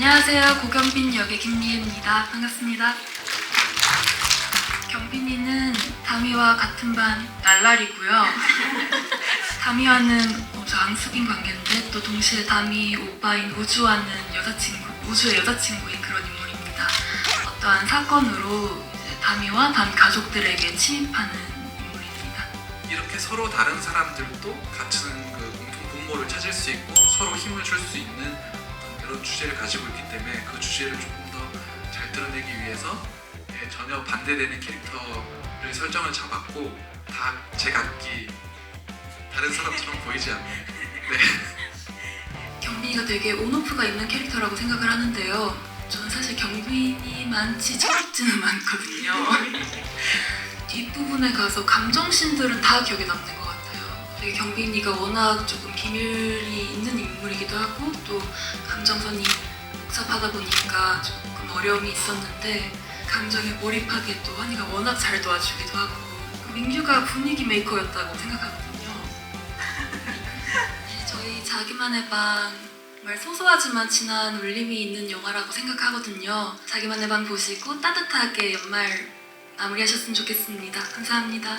안녕하세요. 고경빈 역의 김리혜입니다. 반갑습니다. 경빈이는 다미와 같은 반 날랄이고요. 다미와는 아주 앙숙인 관계인데 또 동시에 다미 오빠인 우주와는 여자친구, 우주의 여자친구인 그런 인물입니다. 어떠한 사건으로 다미와 다미 가족들에게 침입하는 인물입니다. 이렇게 서로 다른 사람들도 같은 그 공통 분모를 찾을 수 있고 서로 힘을 줄 수 있는 주제를 가지고 있기 때문에 그 주제를 조금 더 잘 드러내기 위해서 예, 전혀 반대되는 캐릭터를 설정을 잡았고 다 제 각기 다른 사람처럼 보이지 않는 네. 경빈이가 되게 온오프가 있는 캐릭터라고 생각을 하는데요. 저는 사실 경빈이만치 철없지는 않거든요. 뒷부분에 가서 감정신들은 다 기억에 남는 것 같아요. 되게 경빈이가 워낙 조금 비밀이 있는 인물이기도 하고 또 감정선이 복잡하다 보니까 조금 어려움이 있었는데 감정에 몰입하게 또 환희가 워낙 잘 도와주기도 하고 민규가 분위기 메이커였다고 생각하거든요. 네, 저희 자기만의 방 정말 소소하지만 진한 울림이 있는 영화라고 생각하거든요. 자기만의 방 보시고 따뜻하게 연말 마무리하셨으면 좋겠습니다. 감사합니다.